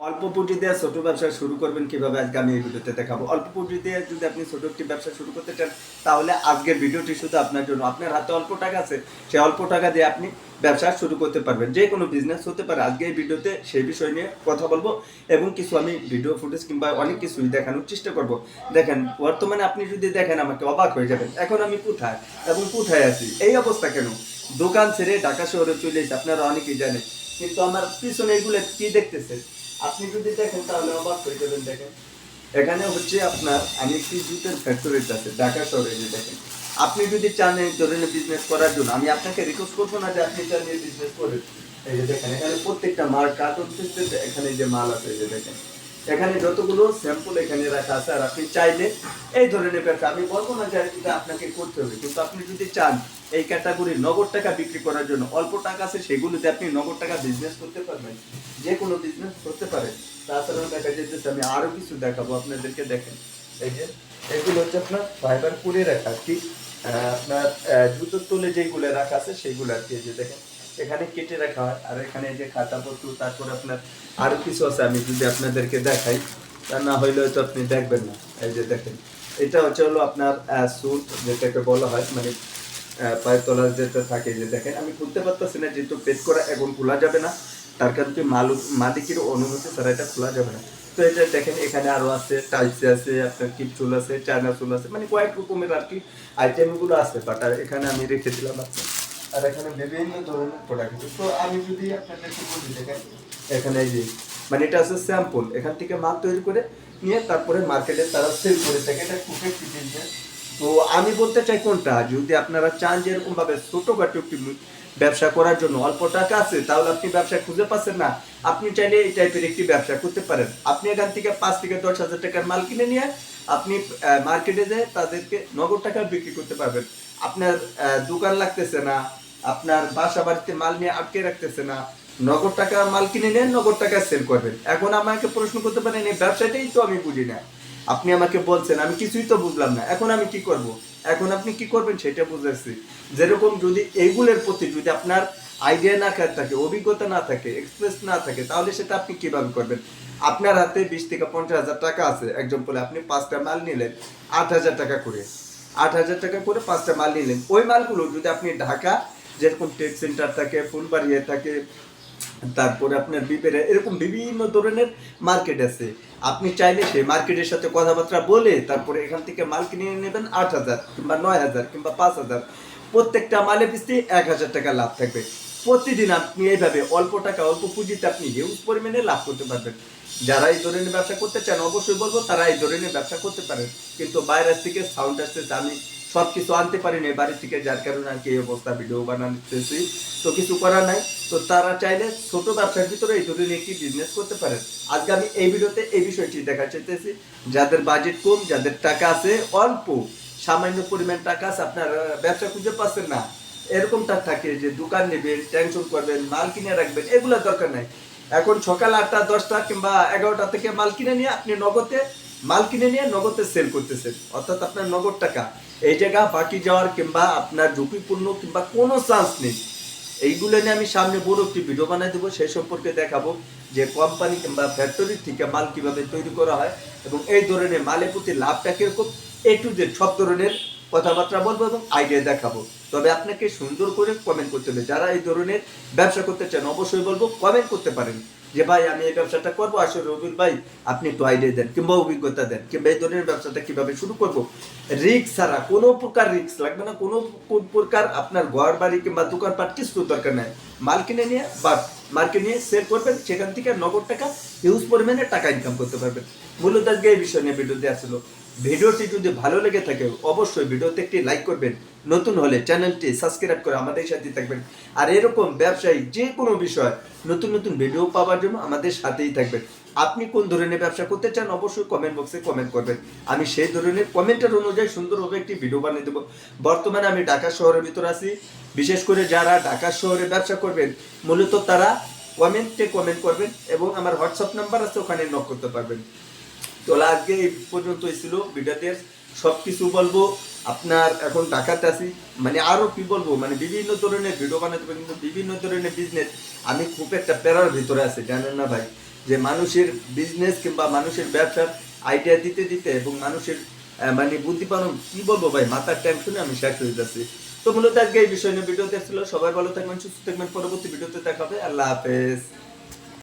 অল্প পুঁজি দিয়ে ছোট ব্যবসা শুরু করবেন কীভাবে আজকে আমি এই ভিডিওতে দেখাবো। অল্প পুঁজি দিয়ে যদি আপনি ছোট একটি ব্যবসা শুরু করতে চান, তাহলে আজকের ভিডিওটি শুধু আপনার জন্য। আপনার হাতে অল্প টাকা আছে, সেই অল্প টাকা দিয়ে আপনি ব্যবসা শুরু করতে পারবেন। যে কোনো বিজনেস হতে পারে। আজকে এই ভিডিওতে সেই বিষয় নিয়ে কথা বলব এবং কিছু আমি ভিডিও ফুটেজ কিংবা অনেক কিছুই দেখানোর চেষ্টা করব। দেখেন, বর্তমানে আপনি যদি দেখেন, আমাকে অবাক হয়ে যাবেন, এখন আমি কোথায় এবং কোথায় আছি? এই অবস্থা কেন? দোকান ছেড়ে ঢাকা শহরে চলে এসে আপনারা অনেকেই জানেন, কিন্তু আমার পিছনে এগুলো কি দেখতেছেন? আপনি যদি দেখেন, তাহলে অবাক হয়ে যাবেন, দেখেন। এখানে হচ্ছে আপনার, আমি একটি জুতের ফ্যাক্টরিতে আছে, ঢাকা শহরে যে দেখেন। আপনি যদি চান এই ধরনের বিজনেস করার জন্য, আমি আপনাকে রিকোয়েস্ট করব না যে আপনি চান এই বিজনেস করেন। এই যে দেখেন, এখানে প্রত্যেকটা মাল কার্টুন সিস্টেম এখানে যে মাল আছে যে দেখেন। এখানে যতগুলো স্যাম্পল এখানে রাখা আছে, আর আপনি চাইলে এই ধরনের ব্যবসা, আমি বলব না যে এটা আপনাকে করতে হবে, কিন্তু আপনি যদি চান এই ক্যাটাগরি নগদ টাকা বিক্রি করার জন্য, অল্প টাকা আছে সেগুলোতে আপনি নগদ টাকা বিজনেস করতে পারবেন, যে কোনো বিজনেস করতে পারেন। তাছাড়া দেখা যেতেছে আমি আরও কিছু দেখাবো, আপনাদেরকে দেখেন। এই যে, এগুলো হচ্ছে আপনার ফাইবার করে রাখা, ঠিক? আপনার জুতোর তোলে যেগুলো রাখা আছে সেইগুলো আর কি যে দেখেন। এখানে কেটে রাখা হয়। আর এখানে যে খাতা পত্র তারপর আপনার আরও কিছু আছে আমি যদি আপনাদেরকে দেখাই, তা না হইলে হয়তো আপনি দেখবেন না। এই যে দেখেন, এটা হচ্ছে হলো আপনার স্যুট যেটাকে বলা হয় মানে পায়ের তলার যেটা থাকে যে দেখেন, আমি খুলতে পারতেছি না, যেহেতু পেট করা এখন খোলা যাবে না, তার কারণ কি মালুক মালিকের অনুমতি ছাড়া এটা খোলা যাবে না। তো এটা দেখেন, এখানে আরও আছে, টাইলস আছে, আপনার কিপ চুল আছে, চায়না চুল আছে মানে কয়েক রকমের আর কি আইটেমগুলো আছে বাট এখানে আমি রেখে দিলাম আচ্ছা। আর এখানে বিভিন্ন ধরনের প্রোডাক্ট আছে। তো আমি যদি আপনাদেরকে বলি, দেখেন, এখানে এই যে মানে এটা আছে স্যাম্পল এখান থেকে মাল তৈরি করে নিয়ে তারপরে মার্কেটে তারা সেল করে থাকে। এটা খুব একটি। তো আমি বলতে চাই কোনটা? যদি আপনারা চান যে এরকম ভাবে ছোটখাটো একটি ব্যবসা করার জন্য অল্প টাকা আছে, তাহলে আপনি ব্যবসা খুঁজে পাচ্ছেন না। আপনি চাইলে এই টাইপের একটি ব্যবসা করতে পারেন। আপনি এখান থেকে পাঁচ থেকে দশ হাজার টাকার মাল কিনে নিয়ে আপনি মার্কেটে যেয়ে তাদেরকে নগদ টাকা বিক্রি করতে পারবেন। আপনার দোকান লাগতেছে না আপনার বাসা বাড়িতে মাল নিয়ে আটকে রাখতেছে না। নগদ টাকা মাল কিনে নেন, নগদ টাকা সেল করবেন। এখন আমাকে প্রশ্ন করতে পারেন, এই ব্যবসাটাই তো আমি বুঝি না। আপনি আমাকে বলছেন, আমি কিছুই তো বুঝলাম না। এখন আমি কি করব? এখন আপনি কি করবেন সেটা বুঝেছি যেরকম যদি এইগুলোর প্রতি যদি আপনার আইডিয়া না থাকে অভিজ্ঞতা না থাকে এক্সপ্রেস না থাকে, তাহলে সেটা আপনি কীভাবে করবেন? আপনার হাতে বিশ থেকে পঞ্চাশ হাজার টাকা আছে। একজন বলে আপনি পাঁচটা মাল নিলেন, আট হাজার টাকা করে। আট হাজার টাকা করে পাঁচটা মাল নিলেন। ওই মালগুলো যদি আপনি ঢাকা যেরকম টেক সেন্টার থাকে ফুলবাড়িয়ে থাকে, তারপরে আপনার বিপেরে, এরকম বিভিন্ন ধরনের মার্কেট আছে। আপনি চাইলে সেই মার্কেটের সাথে কথাবার্তা বলে তারপরে এখান থেকে মাল কিনে নেবেন আট হাজার কিংবা নয় হাজার কিংবা পাঁচ হাজার। প্রত্যেকটা মালে পিছতে এক হাজার টাকা লাভ থাকবে। প্রতিদিন আপনি এইভাবে অল্প টাকা, অল্প পুঁজিতে আপনি হিউজ পরিমাণে লাভ করতে পারবেন। যারা এই ধরনের ব্যবসা করতে চান, অবশ্যই বলব, তারা এই ধরনের ব্যবসা করতে পারেন। কিন্তু বাইরের থেকে সাউন্ড আসতেছে আমি সব কিছু আনতে পারিনি, বাড়ি থেকে যার কারণে আর কি এই অবস্থা ভিডিও বানাতেছি তো কিছু করার নাই। তো তারা চাইলে ছোট ব্যবসার ভিতরে এই ধরনের একটি বিজনেস করতে পারেন। আজকে আমি এই ভিডিওতে এই বিষয়টি দেখা চাইতেছি। যাদের বাজেট কম, যাদের টাকা আছে, অল্প, সামান্য পরিমাণ টাকা আছে, আপনার ব্যবসা খুঁজে পাচ্ছেন না। এরকমটা থাকে যে দোকান নেবেন টেনশন করবেন, মাল কিনে রাখবেন, এগুলো দরকার নাই। এখন সকাল আটটা, দশটা কিংবা এগারোটা থেকে মাল কিনে নিয়ে আপনি নগদে মাল কিনে নিয়ে নগদে সেল করতেছেন। অর্থাৎ আপনার নগদ টাকা। এই জায়গা বাকি যাওয়ার কিংবা আপনার ঝুঁকিপূর্ণ কিংবা কোনো চান্স নেই। এইগুলো নিয়ে আমি সামনে বড় একটি ভিডিও বানাই দেবো। সেই সম্পর্কে দেখাবো যে কোম্পানি কিংবা ফ্যাক্টরি থেকে মাল কীভাবে তৈরি করা হয় এবং এই ধরনের মালের প্রতি লাভটা কীরকম এ টু জেড সব ধরনের কথাবার্তা বলব এবং আইডিয়া দেখাবো। তবে আপনাকে সুন্দর করে কমেন্ট করতে হবে। যারা এই ধরনের ব্যবসা করতে চান, অবশ্যই বলব কমেন্ট করতে পারেন। যে, ভাই, আমি এই ব্যবসাটা করব। আসলে রবির ভাই, আপনি একটু আইডিয়া দেন কিংবা অভিজ্ঞতা দেন কিংবা এই ধরনের ব্যবসাটা কীভাবে শুরু করব। রিক্স ছাড়া কোনো প্রকার রিক্স লাগবে না। কোনো প্রকার আপনার ঘর বাড়ি কিংবা দোকানপাট কিছু দরকার নেই। মাল কিনে নিয়ে বা মার্কেট নিয়ে সেল করবেন, সেখান থেকে নগদ টাকা হিউজ পরিমাণে টাকা ইনকাম করতে পারবেন। মূলত আজকে এই বিষয় নিয়ে ভিডিওতে আসলো। ভিডিওটি যদি ভালো লেগে থাকে, অবশ্যই ভিডিওতে একটি লাইক করবেন। নতুন হলে চ্যানেলটি সাবস্ক্রাইব করে আমাদের সাথে থাকবেন। আর এরকম ব্যবসায়ী যে কোনো বিষয়, নতুন নতুন ভিডিও পাওয়ার জন্য আমাদের সাথেই থাকবেন। আপনি কোন ধরনের ব্যবসা করতে চান অবশ্যই কমেন্ট বক্সে কমেন্ট করবেন। আমি সেই ধরনের কমেন্টের অনুযায়ী সুন্দরভাবে একটি ভিডিও বানিয়ে দেবো। বর্তমানে আমি ঢাকা শহরের ভিতর আছি। বিশেষ করে যারা ঢাকা শহরে ব্যবসা করবেন, মূলত তারা কমেন্টে কমেন্ট করবেন এবং আমার হোয়াটসঅ্যাপ নাম্বার আছে, ওখানে নক করতে পারবেন। তো আজকে এই পর্যন্তই ছিল। ভিডিওতে সব কিছু বলব। আপনার এখন ঢাকাতে আছি মানে আরও কি বলব মানে বিভিন্ন ধরনের ভিডিও বানাতে পারি, কিন্তু বিভিন্ন ধরনের বিজনেস আমি খুব একটা প্যারার ভিতরে আছি, জানেন না ভাই? যে মানুষের বিজনেস কিংবা মানুষের ব্যবসার আইডিয়া দিতে দিতে এবং মানুষের মানে বুদ্ধি পানো কি বলব ভাই, মাথার টেনশনে আমি শেষ হয়ে যাচ্ছি। তো মূলত আজকে এই বিষয় নিয়ে ভিডিও দেখছিল সবাই ভালো থাকবেন, সুস্থ থাকবেন, পরবর্তী ভিডিওতে দেখাবে আল্লাহ হাফেজ।